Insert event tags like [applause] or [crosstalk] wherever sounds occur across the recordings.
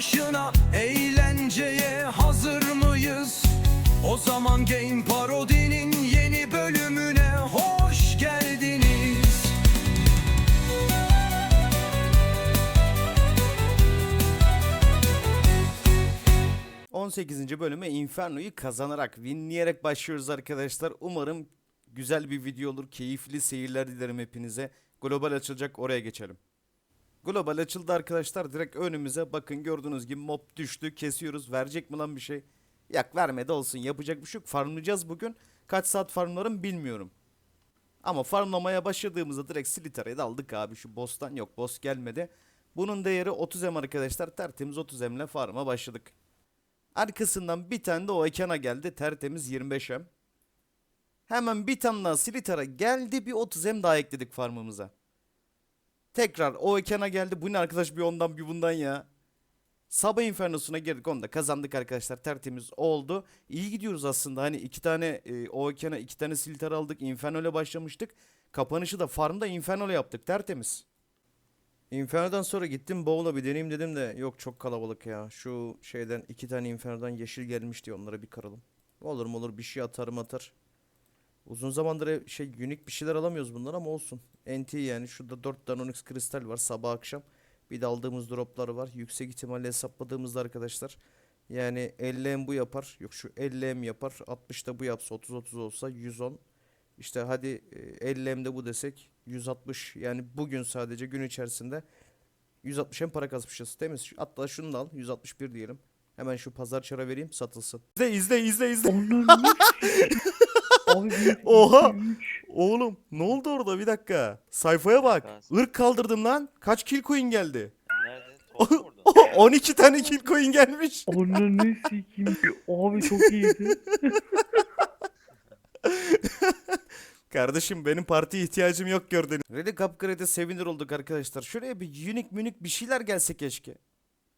başına Eğlenceye hazır mıyız? O zaman Game Parody'nin yeni bölümüne hoş geldiniz 18. bölüme Inferno'yu kazanarak, winleyerek başlıyoruz arkadaşlar. Umarım güzel bir video olur. Keyifli seyirler dilerim hepinize. Global açılacak oraya geçelim. Global açıldı arkadaşlar. Direkt önümüze bakın gördüğünüz gibi mob düştü. Kesiyoruz. Verecek mi lan bir şey? Yak vermedi olsun. Yapacak bir şey yok. Farmlayacağız bugün. Kaç saat farmlarım bilmiyorum. Ama farmlamaya başladığımızda direkt Slither'e daldık abi. Şu boss'tan yok. Boss gelmedi. Bunun değeri 30 M arkadaşlar. Tertemiz 30 M ile farma başladık. Arkasından bir tane de o ekana geldi. Tertemiz 25M. Hemen bir tane daha Slither'a geldi. Bir 30M daha ekledik farmımıza. Tekrar o ekana geldi. Bu ne arkadaş bir ondan bir bundan ya. Sabah Inferno'suna girdik onu da kazandık arkadaşlar tertemiz oldu. İyi gidiyoruz aslında hani iki tane e, o ekana iki tane Slither aldık. Inferno ile başlamıştık. Kapanışı da farmda Inferno yaptık tertemiz. Inferno'dan sonra gittim Bowl'a bir deneyeyim dedim de yok çok kalabalık ya. Şu şeyden iki tane Inferno'dan yeşil gelmiş diye onlara bir karalım. Olur mu olur bir şey atarım atar. Uzun zamandır şey unik bir şeyler alamıyoruz bundan ama olsun. NT yani şurada 4 tane Onyx kristal var sabah akşam. Bir de aldığımız droplar var. Yüksek ihtimalle hesapladığımızda arkadaşlar. Yani 50M bu yapar. Yok şu 50M yapar. 60 da bu yapsa 30-30 olsa 110. İşte hadi e, 50M de bu desek 160. Yani bugün sadece gün içerisinde 160 hem para kazmışız değil mi? Hatta şunu da al 161 diyelim. Hemen şu pazar çara vereyim satılsın. İzle izle izle izle. [laughs] Ananı Abi bir, Oha! iki, üç. Oğlum ne oldu orada bir dakika. Sayfaya bak. Irk kaldırdım lan. Kaç kill coin geldi? Nerede? Toplu mu orada? [laughs] 12 tane kill coin gelmiş. Ananı sikeyim. Abi çok iyiydi. [laughs] Kardeşim benim partiye ihtiyacım yok gördüğünüz. Relik upgrade'e sevinir olduk arkadaşlar. Şuraya bir unik münik bir şeyler gelse keşke.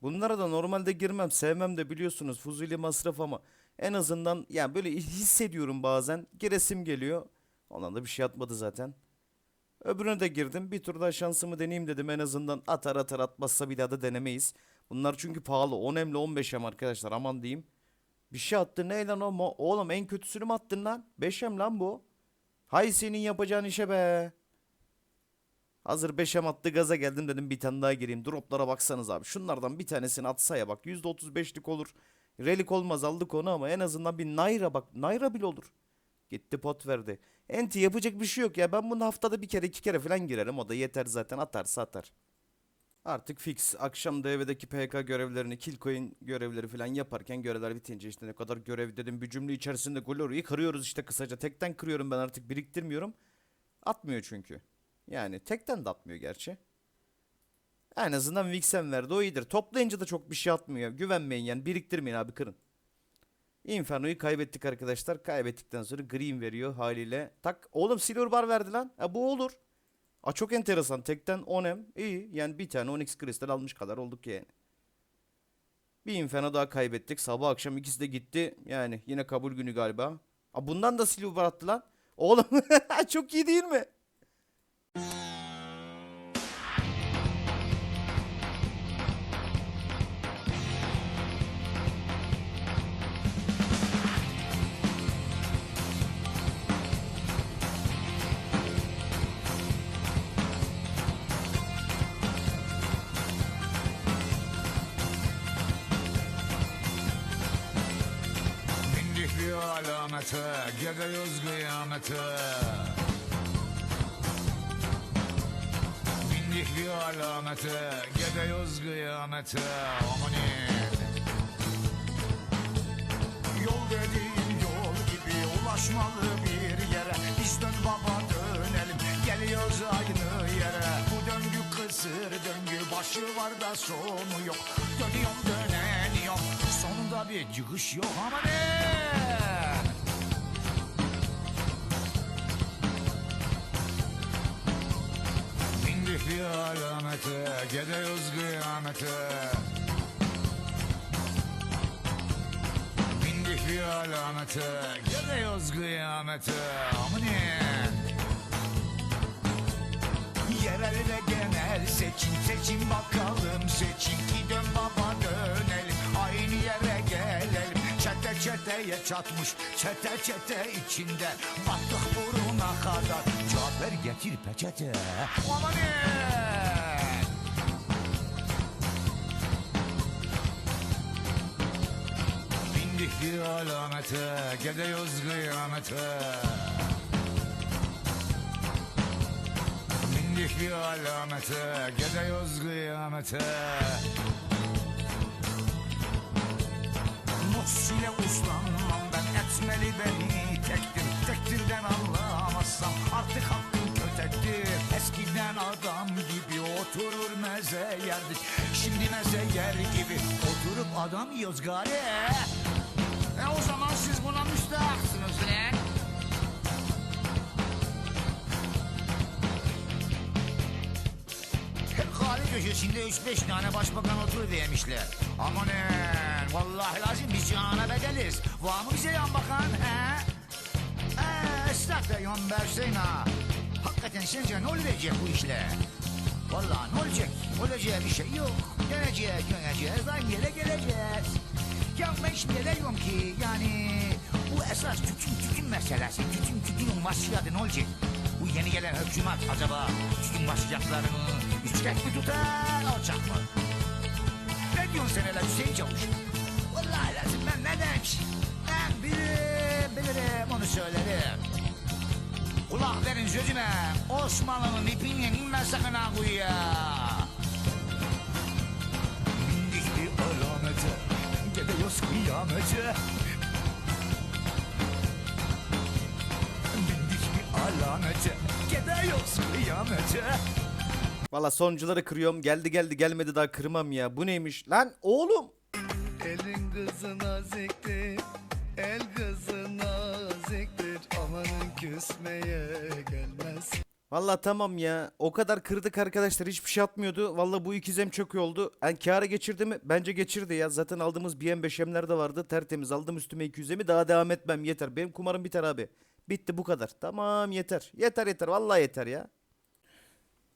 Bunlara da normalde girmem sevmem de biliyorsunuz fuzuli masraf ama en azından yani böyle hissediyorum bazen giresim geliyor. Ondan da bir şey atmadı zaten. Öbürüne de girdim bir tur daha şansımı deneyeyim dedim en azından atar atar atmazsa bir daha da denemeyiz. Bunlar çünkü pahalı 10 emle 15 em arkadaşlar aman diyeyim. Bir şey attı ne lan o oğlum en kötüsünü mü attın lan 5 em lan bu. Hay senin yapacağın işe be. Hazır 5'em attı gaza geldim dedim bir tane daha gireyim. Droplara baksanız abi. Şunlardan bir tanesini atsaya bak. %35'lik olur. Relik olmaz aldık onu ama en azından bir Naira bak. Naira bile olur. Gitti pot verdi. Enti yapacak bir şey yok ya. Ben bunu haftada bir kere iki kere falan girerim. O da yeter zaten atarsa atar. Artık fix. Akşam devredeki PK görevlerini, kill coin görevleri falan yaparken görevler bitince işte ne kadar görev dedim bir cümle içerisinde Gloria'yı kırıyoruz işte kısaca. Tekten kırıyorum ben artık biriktirmiyorum. Atmıyor çünkü. Yani tekten de atmıyor gerçi. En azından Vixen verdi o iyidir. Toplayınca da çok bir şey atmıyor. Güvenmeyin yani biriktirmeyin abi kırın. Inferno'yu kaybettik arkadaşlar. Kaybettikten sonra Green veriyor haliyle. Tak oğlum Silver Bar verdi lan. Ha, bu olur. Aa, çok enteresan. Tekten 10M. iyi. Yani bir tane Onyx kristal almış kadar olduk yani. Bir Inferno daha kaybettik. Sabah akşam ikisi de gitti. Yani yine kabul günü galiba. Aa, bundan da Silver Bar attı lan. Oğlum [laughs] çok iyi değil mi? Alamete, gidiyoruz kıyamete. Bindik bir alamete, gidiyoruz kıyamete. Amanin. Yol dediğin yol gibi ulaşmalı bir yere. Biz dön baba dönelim, geliyoruz aynı yere. Bu döngü kısır döngü, başı var da sonu yok. Dönüyorum döneniyorum, sonunda bir çıkış yok ama ne? kapıyor alameti Gidiyoruz kıyamete Bindik bir alamete Gidiyoruz kıyamete Amine Yerel ve genel seçim seçim bakalım. Seçim ki dön baba dönelim. Aynı yere gelelim. Çete çeteye çatmış Çete çete içinde. Battık buruna kadar. Cafer getir peçete. Amanın Bindik bir alamete Gidiyoruz kıyamete. Bindik bir alamete Gidiyoruz kıyamete. Muhsile uslanmam ben etmeli beni. Tektir Tektirden anlamazsam artık hakkım kötektir Eskiden adam gibi oturur meze yerdik Şimdi meze yer gibi oturup adam yiyoruz gari E o zaman siz buna müstahaksınız lan Kahve köşesinde 3-5 tane başbakan oturuvermişler. Amanın vallahi lazım biz cihana bedeliz. Var mı bize yan bakan he? Esnaf da yon versin ha. Hakikaten sence ne olacak bu işle? Vallahi ne olacak? Olacağı bir şey yok. Döneceğiz, döneceğiz, aynı yere geleceğiz. Ya ben şimdi diyorum ki yani bu esas tütün tütün meselesi. Tütün tütünün başladı ne olacak? Bu yeni gelen hükümet acaba tütün başlayacaklarını yüksek mi tutar, alçak mı? Ne diyorsun sen hele Hüseyin Çavuş? Vallahi lazım ben ne demiş? Ben bilirim, bilirim onu söylerim. Verin sözüme. Osmanlı'nın ipini inme sakın ha kuyuya. Bindik bir alamete. Gidiyoruz kıyamete. Bindik bir alamete. Gidiyoruz kıyamete. Valla sonuncuları kırıyorum. Geldi geldi gelmedi daha kırmam ya. Bu neymiş? Lan oğlum. Elin kızına ziktir küsmeye gelmez Valla tamam ya. O kadar kırdık arkadaşlar. Hiçbir şey atmıyordu. Valla bu ikizem çok iyi oldu. Yani kâra geçirdi mi? Bence geçirdi ya. Zaten aldığımız BM 5M'ler de vardı. Tertemiz aldım üstüme 200'emi. Daha devam etmem. Yeter. Benim kumarım biter abi. Bitti bu kadar. Tamam yeter. Yeter yeter. Vallahi yeter ya.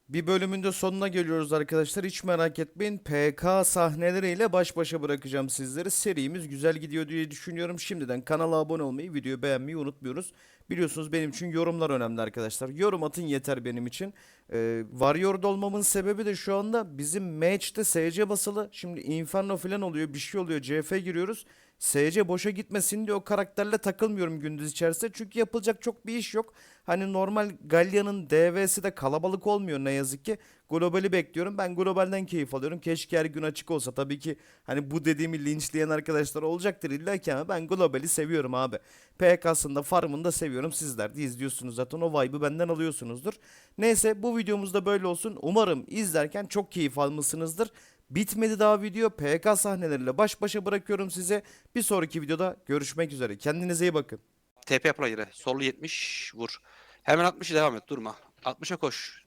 Bir bölümün de sonuna geliyoruz arkadaşlar. Hiç merak etmeyin. PK sahneleriyle baş başa bırakacağım sizleri. Serimiz güzel gidiyor diye düşünüyorum. Şimdiden kanala abone olmayı, videoyu beğenmeyi unutmuyoruz. Biliyorsunuz benim için yorumlar önemli arkadaşlar. Yorum atın yeter benim için. Ee, Warrior'da olmamın sebebi de şu anda bizim match'te SC basılı. Şimdi Inferno falan oluyor, bir şey oluyor. CF giriyoruz. SC boşa gitmesin diye o karakterle takılmıyorum gündüz içerisinde. Çünkü yapılacak çok bir iş yok. Hani normal Gallia'nın DV'si de kalabalık olmuyor ne yazık ki. Globali bekliyorum. Ben globalden keyif alıyorum. Keşke her gün açık olsa. Tabii ki hani bu dediğimi linçleyen arkadaşlar olacaktır illa ki ama ben globali seviyorum abi. PK'sında farmını da seviyorum. Sizler de izliyorsunuz zaten o vibe'ı benden alıyorsunuzdur. Neyse bu videomuz da böyle olsun. Umarım izlerken çok keyif almışsınızdır. Bitmedi daha video. PK sahneleriyle baş başa bırakıyorum size. Bir sonraki videoda görüşmek üzere. Kendinize iyi bakın. TP yapıla yere. Sollu 70 vur. Hemen 60'a devam et durma. 60'a koş.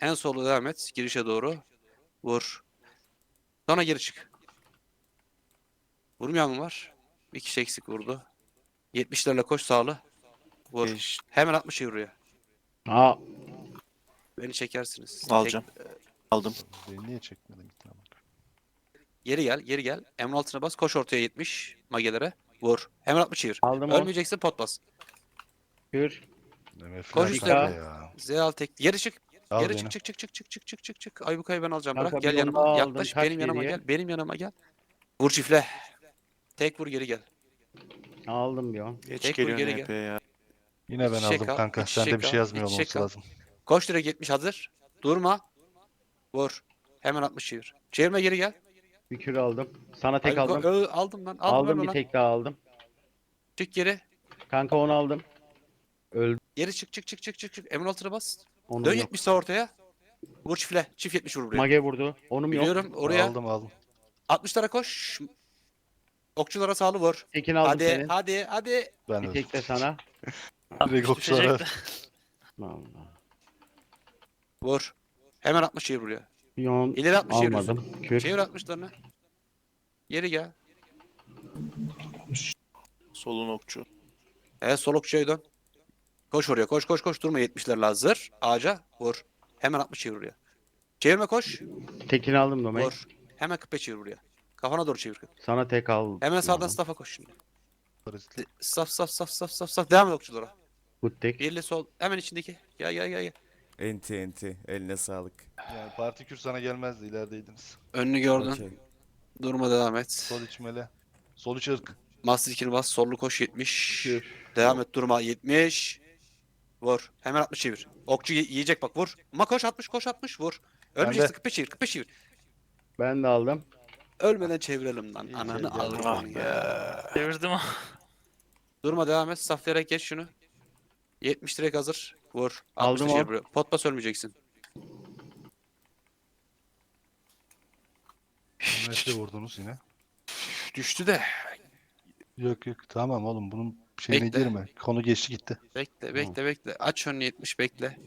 En sollu devam et. Girişe doğru. Vur. Sonra geri çık. Vurmayan mı var? Bir kişi eksik vurdu. 70'lerle koş sağlı. Vur. Hemen 60'a vuruyor. Aa Beni çekersiniz. Alacağım. Tek- Aldım. Beni niye çekmedin gittin Geri gel, geri gel. Emre altına bas. Koş ortaya 70 magelere. Vur. Hemen 60 çevir. aldım o. Ölmeyeceksin pot bas. Kür. MF Koş kanka üstüne. ya. Zeal tek. Geri çık. Al Geri beni. çık çık çık çık çık çık çık çık çık. Aybukay'ı ben alacağım. Kanka Bırak gel onu yanıma. daha aldım, Yaklaş kaç benim yanıma geriye? gel. Benim yanıma gel. Vur çifle. Tek vur geri gel. Aldım. Geç Tek vur, geri NP ya. Yine ben Çiçek aldım al, kanka. bir Sende çiçek bir şey yazmıyor olması çiçek al. lazım. Koş direkt 70 hazır. Durma. Vur. Hemen 60 çevir. Çevirme geri gel. Bir kür aldım. Sana tek Aybuko- aldım. Ö, aldım lan. Aldım, Aldım bir tek daha aldım. Çık geri. Kanka onu aldım. Öldü. Geri çık çık çık çık çık çık. Emre altına bas. Onun Dön yok. 70 sağ ortaya. Vur çifle. Çift 70 vur buraya. Mage vurdu. Onun yok. Biliyorum oraya. Aldım aldım. 60'lara koş. Okçulara sağlı vur. Tekin aldım Hadi senin. hadi hadi. Ben Bir öldüm. tek de sana. [laughs] Direkt okçulara. [laughs] Allah. Vur. Hemen 60 çevir buraya. Bir on İleri 60 çeviriyorsun. almadım. Kür. Çevir 60'larını. Geri gel. Solun okçu. Evet sol okçuya dön. Koş oraya koş koş koş durma 70'lerle hazır. Ağaca vur. Hemen 60 çevir buraya. Çevirme koş. Tekin aldım Domek. Vur. Hemen 45 çevir buraya. Kafana doğru çevir. Sana tek aldım. Hemen sağdan staff'a koş şimdi. Saf saf saf saf saf saf. Devam et okçulara. Good tek. Birli sol. Hemen içindeki. Gel gel gel gel. Enti enti. Eline sağlık. Yani parti kür sana gelmezdi ilerdeydiniz. Önünü gördün. Okey. Durma devam et. Sol içmeli. Sol iç ırk. Master 2'ni bas. Sollu koş 70. Devam et durma 70. Vur. Hemen 60 çevir. Okçu yi- yiyecek bak vur. Ma koş 60 koş 60 vur. Ölmeyeceksin de. 45 çevir 45 çevir. Ben de aldım. Ölmeden çevirelim lan. İyi Ananı şey alırım ya. Çevirdim ama. Durma devam et. Saflayarak geç şunu. 70 direkt hazır. Vur. 60 Aldım o. Pot bas ölmeyeceksin. Mesle vurdunuz yine. Düştü de. Yok yok tamam oğlum bunun şeyine Bekle. girme. Konu geçti gitti. Bekle bekle bekle. Aç önünü 70 bekle.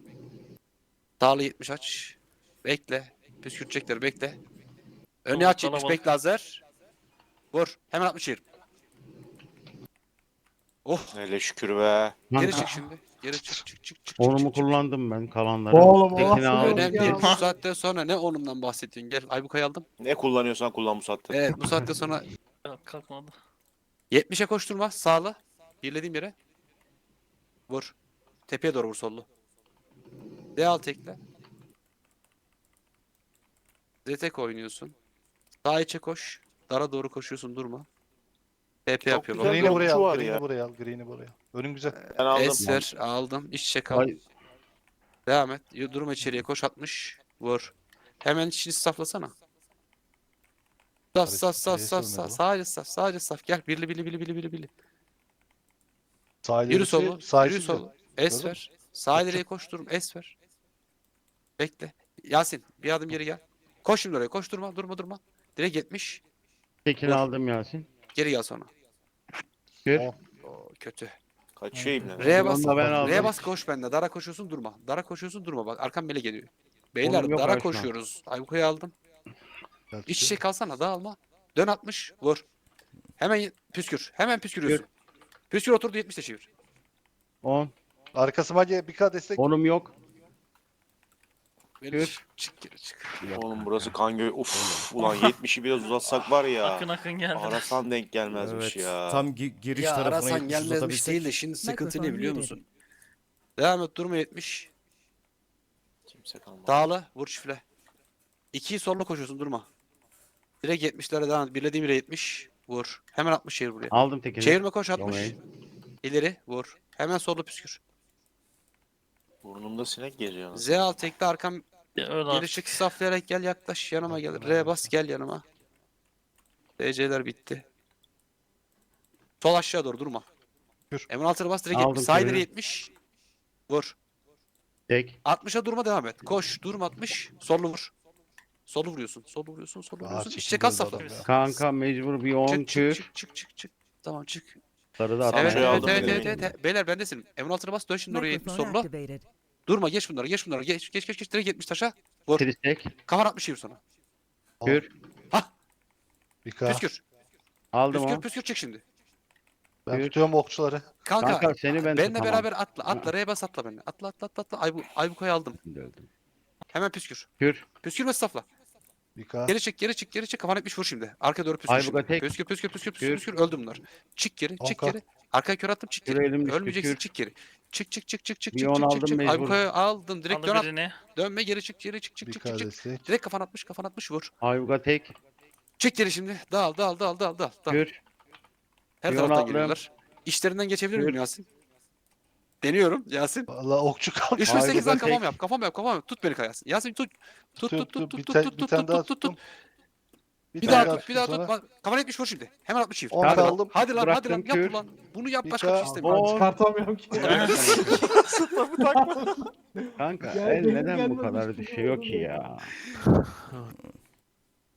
Sağlı 70 aç. Bekle. Püskürtecekler bekle. Önü aç 70 kalabalık. bekle hazır. Vur. Hemen 60 çevir. Oh. Hele şükür be. Geri çık şimdi. Geri çık çık çık çık. Onumu kullandım ben kalanları. Oğlum, Tekini Allah aldım. Önemli değil. Bu saatten sonra ne onumdan bahsediyorsun? Gel Aybuka'yı aldım. Ne kullanıyorsan kullan bu saatte. Evet bu saatten sonra [laughs] Kalk- Kalkmadı. 70'e koşturma. Sağlı. Birlediğim yere. Vur. Tepeye doğru vur sollu. D al tekle. Z tek oynuyorsun. Sağ içe koş. Dara doğru koşuyorsun durma. TP Çok yapıyor. güzel. Green'i buraya al. var Green'i ya. buraya al. Green'i buraya al. Önün güzel. Ben aldım. Esver aldım. İç içe kal. Ay, Devam et. Y- Durma içeriye koş 60. Vur. Hemen içini saflasana. Saf saf saf Karışık, saf neye saf. Sadece saf. Sadece saf. Gel. Birli birli birli birli birli birli. Sağ Yürü ilerisi, solu. Sağ Yürü solu. Es ver. Sağ ileriye koş durum. Es ver. Bekle. Yasin bir adım geri gel. Koş şimdi oraya. Koş durma. Durma durma. Direkt 70. tekini aldım Yasin. Geri gel sonra. Oh. Oo, kötü. Kaçıyor ibne. R'ye bas. Da ben aldım. R'ye bas koş bende. Dara koşuyorsun durma. Dara koşuyorsun durma. Bak arkam mele geliyor. Beyler Oğlum yok dara an. koşuyoruz. Aybuka'yı aldım. İç içe kalsana dağılma. Dön 60 vur. Hemen püskür. Hemen püskürüyorsun. Püskür oturdu 70'te çevir. 10. Arkası mage bir K destek. Onum yok. Beni çık, çık geri çık. Oğlum burası kan gö... Uf ulan 70'i biraz uzatsak var ya. Akın akın geldi. Arasan denk gelmezmiş Evet. ya. Tam gi- giriş Ya tarafına arasan yetmiş gelmezmiş uzatabilsek. değil de şimdi sıkıntı ne biliyor musun? Devam et durma 70. Kimse kalmadı. Dağla vur çifle. 2'yi sollu koşuyorsun durma. Direkt 70'lere devam et. Birlediğim yere 70. Vur. Hemen 60 çevir buraya. Aldım tekini. Çevirme koş 60. Domain. İleri vur. Hemen sollu püskür. Burnumda sinek geziyor. Z al tekle arkam Ya öyle geri çık saflayarak gel yaklaş yanıma gel. R bas gel yanıma. DC'ler bitti. Sol aşağı doğru durma. Yürü. M16'ı bas direkt Aldım 70. Sağ ileri çeviri. 70. Vur. Tek. 60'a durma devam et. Koş durma 60. Sollu vur. Solu vuruyorsun. Solu vuruyorsun. Solu Aa, vuruyorsun. İşte kas safla. Kanka mecbur bir 10 Çık çık çık çık çık. Tamam çık. Sarı da Evet evet aldım evet, evet evet evet. Beyler bendesin. M16'ı bas dön şimdi oraya 70 Microphone sollu. activated. Durma geç bunları geç bunları geç geç geç geç direkt 70 taşa. Vur. Tris tek. Kafan 60 çevir sonra. Kür. Bir K. Püskür. Aldım Püskür o. püskür çık şimdi. Ben Yürü. tutuyorum okçuları. Kanka, Kanka seni ben benle tutamam. beraber atla atla R'ye bas atla benimle. Atla atla atla atla. Aybu, Aybuka'yı aldım. Öldüm. Hemen püskür. Kür. Püskür ve safla. K. Geri çık geri çık geri çık kafana 70 vur şimdi. Arkaya doğru püskür Aybuka şimdi. tek. Püskür püskür püskür püskür Kür. püskür öldüm bunlar. Çık geri çık geri. Arkaya kör attım çık geri. elim düştü, Ölmeyeceksin kür. çık geri. Çık çık çık çık çık Bir çık on çık aldım çık çık. mecbur. Aybuka'yı aldım direkt dön Aldı at. birini. Dönme geri çık geri çık çık çık çık çık. destek. Direkt kafan 60 kafan 60 vur. Ayvuga tek. Çık geri şimdi. Dağıl dağıl dağıl dağıl dağıl. dağıl. Kür. Her Bir on taraftan aldım. geliyorlar. İşlerinden geçebilir miyim. Yasin? Deniyorum Yasin. Valla okçu kaldı. 3 ve 8'den kafam tek. yap. Kafam yap. Kafam yap. Tut beni Yasin. Yasin tut. Tut tut tut tut tut tut tane tut daha tut tut. tuttum. Bir daha tut. Bir daha tut. Bak, Kafana 70 vur şimdi. Hemen 60 çevir. On Hadi lan. Hadi lan. Hadi Bıraktım lan. Yap kür. ulan. Bunu yap. Bir Başka bir şey istemiyorum. On. Çıkartamıyorum ki. [laughs] Kanka Ya el benim neden bu gelmem kadar düşüyor ne ki ya?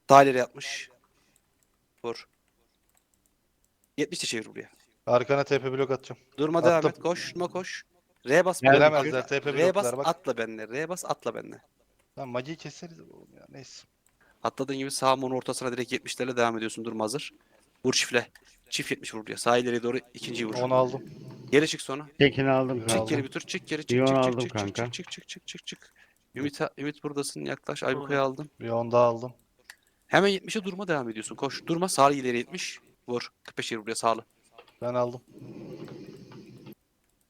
Daha ileri yapmış. Vur. 70 de çevir buraya. Arkana TP blok atacağım. Durma devam Attım. et. Koşma koş. R bas. Benle. Gelemezler TP R bas bloklar bak. atla benle. R bas atla benle. Tamam magiyi keseriz oğlum ya neyse. Atladığın gibi sağ monun ortasına direkt 70'lerle devam ediyorsun. Durma hazır. Vur çiftle. Çift 70 vur buraya. Sağ ileriye doğru ikinciyi vur. 10 aldım. Geri çık sonra. Tekini aldım Çık geri bir tur. Çık geri çık Bir çık onu çık aldım çık çık kanka. çık çık çık çık çık. Ümit, Ümit buradasın. Yaklaş. Aybuka'yı aldım. Bir 10 daha aldım. Hemen 70'e durma devam ediyorsun. Koş. Durma. Sağ ileri 70. Vur. 45 yeri buraya sağlı. Ben aldım.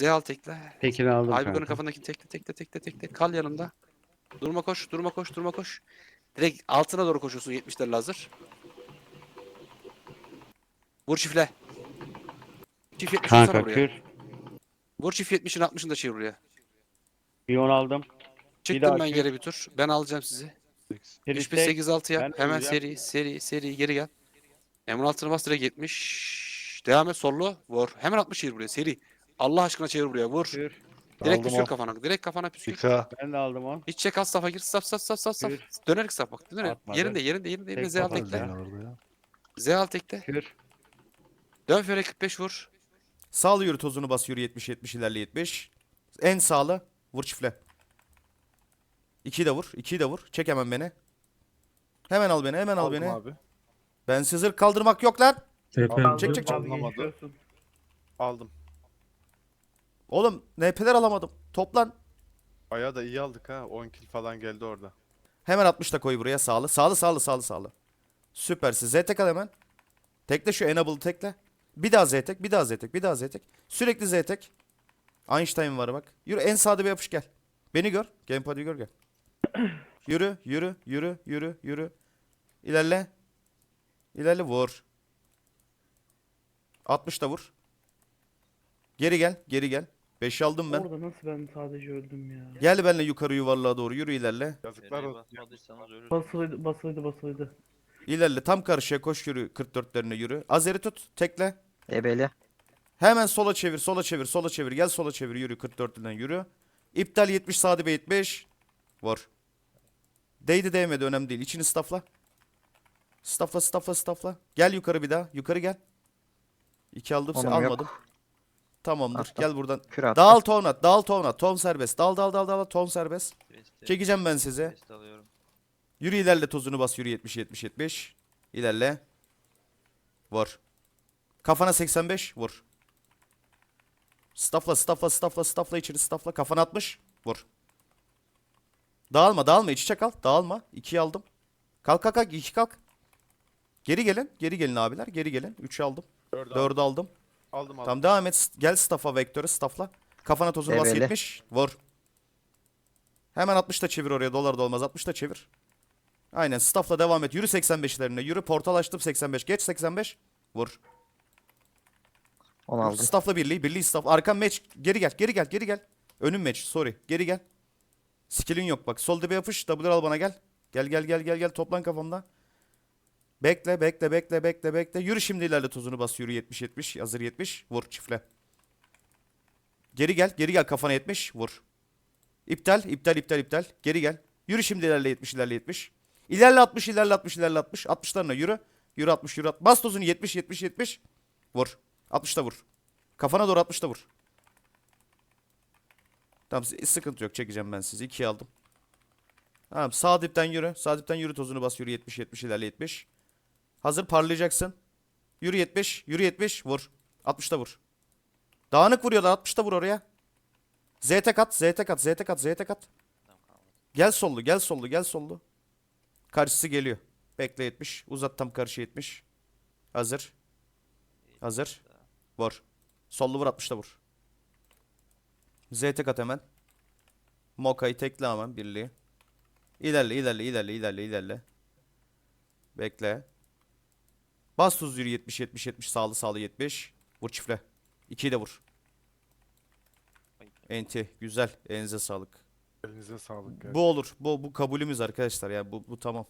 Z al tekle. Tekini aldım Aybükan'ın kanka. kafandaki tekle tekle tekle tekle. Kal yanımda. Durma koş, durma koş, durma koş. Direkt altına doğru koşuyorsun 70'lerle hazır. Vur çiftle. Çift 70 vursana Kanka buraya. kür. Vur çift 70'in 60'ını da çevir buraya. Bir 10 aldım. Çıktım daha ben kür. geri bir tur. Ben alacağım sizi. Sekiz. 3 Tek. 8 6 yap. Ben Hemen seri seri seri geri gel. Emun altına bas direkt 70. Devam et sollu. Vur. Hemen 60 çevir buraya seri. Allah aşkına çevir buraya vur. Kür. Direkt Aldım püskür o. kafana. Direkt kafana püskür. Ben de aldım 10. Hiç çek az safa gir. Saf saf saf saf saf. Dönerek saf bak. Dönerek. Atmadı. Yerinde yerinde yerinde. yerinde. Tek Z al kafa tekle. Z. orada ya. Z al tekle. Kür. Dön före 45 vur. Sağlı yürü tozunu bas yürü 70 70 ilerle 70. En sağlı vur çiftle. 2'yi de vur. 2'yi de vur. Çek hemen beni. Hemen al beni. Hemen al beni. abi. Ben sizir kaldırmak yok lan. Aldım. Çek, çek, çek. Anlamadı. Aldım. Oğlum NP'ler alamadım. Toplan. Bayağı da iyi aldık ha. 10 kill falan geldi orada. Hemen 60 da koy buraya sağlı. Sağlı sağlı sağlı sağlı. Süpersin. Z tek al hemen. Tekle şu enable'ı tekle. Bir daha Z tek, bir daha Z tek, bir daha Z tek. Sürekli Z tek. Einstein var bak. Yürü en sağda bir yapış gel. Beni gör. Gamepad'i gör gel. Yürü, yürü, yürü, yürü, yürü. İlerle. İlerle vur. 60 da vur. Geri gel, geri gel. 5 aldım ben. Orada nasıl ben sadece öldüm ya? Gel benimle yukarı yuvarlığa doğru yürü ilerle. Yazıklar olsun. Basılıydı basılıydı basılıydı. İlerle tam karşıya koş yürü 44'lerine yürü. Azeri tut tekle. Ebeli. Hemen sola çevir sola çevir sola çevir gel sola çevir yürü 44'ünden yürü. İptal 70 Sadi 75. Vur. Değdi değmedi önemli değil. İçini stafla. Stafla stafla stafla. Gel yukarı bir daha. Yukarı gel. İki aldım yok. almadım. Tamamdır. Attım. Gel buradan. Kür attım. Dağıl tonat. Dağıl tonat. Tom serbest. Dal dal dal dal. Tom serbest. Çekeceğim ben size. Yürü ilerle tozunu bas yürü 70 70 70. İlerle. Vur. Kafana 85 vur. Stafla stafla stafla stafla içeri stafla. Kafana 60 vur. Dağılma dağılma iç içe kal. Dağılma. 2'yi aldım. Kalk kalk kalk 2 kalk. Geri gelin. Geri gelin abiler. Geri gelin. 3'ü aldım. 4 aldım. 4'ü aldım. Aldım aldım. Tamam devam et. Gel staff'a vektörü staffla. Kafana tozunu bas Eveli. 70. Vur. Hemen 60 da çevir oraya. Dolar da olmaz. 60 da çevir. Aynen staffla devam et. Yürü 85'lerine. Yürü portal açtım 85. Geç 85. Vur. Onu aldım. Staffla birliği. Birliği staff. Arkan meç. Geri gel. Geri gel. Geri gel. Önüm meç. Sorry. Geri gel. Skill'in yok bak. Sol dibe yapış. W al bana gel. Gel gel gel gel gel. Toplan kafamda. Bekle bekle bekle bekle bekle. Yürü şimdi ilerle tozunu bas. Yürü 70 70. Hazır 70. Vur çiftle. Geri gel. Geri gel kafana 70. Vur. İptal. iptal iptal iptal. Geri gel. Yürü şimdi ilerle 70 ilerle 70. İlerle 60 ilerle 60 ilerle 60. 60'larına yürü. Yürü 60 yürü 60. Bas tozunu 70 70 70. Vur. 60'ta vur. Kafana doğru 60'ta vur. Tamam sıkıntı yok. Çekeceğim ben sizi. 2'yi aldım. Tamam sağ dipten yürü. Sağ dipten yürü tozunu bas. Yürü 70 70 ilerle 70. Hazır parlayacaksın. Yürü 70. Yürü 70. Vur. 60'ta vur. Dağınık vuruyorlar. 60'ta vur oraya. Z tek at. Z tek at. Z tek at. Z tek at. Gel sollu. Gel sollu. Gel sollu. Karşısı geliyor. Bekle 70. Uzat tam karşı 70. Hazır. Hazır. Vur. Sollu vur 60'ta vur. Z tek at hemen. Moka'yı tekle hemen birliği. İlerle ilerle ilerle ilerle ilerle. Bekle. Bas tuz yürü 70 70 70 sağlı sağlı 70. Vur çifle. 2'yi de vur. Enti güzel. Elinize sağlık. Elinize sağlık. Bu olur. Bu bu kabulümüz arkadaşlar ya. Bu bu tamam.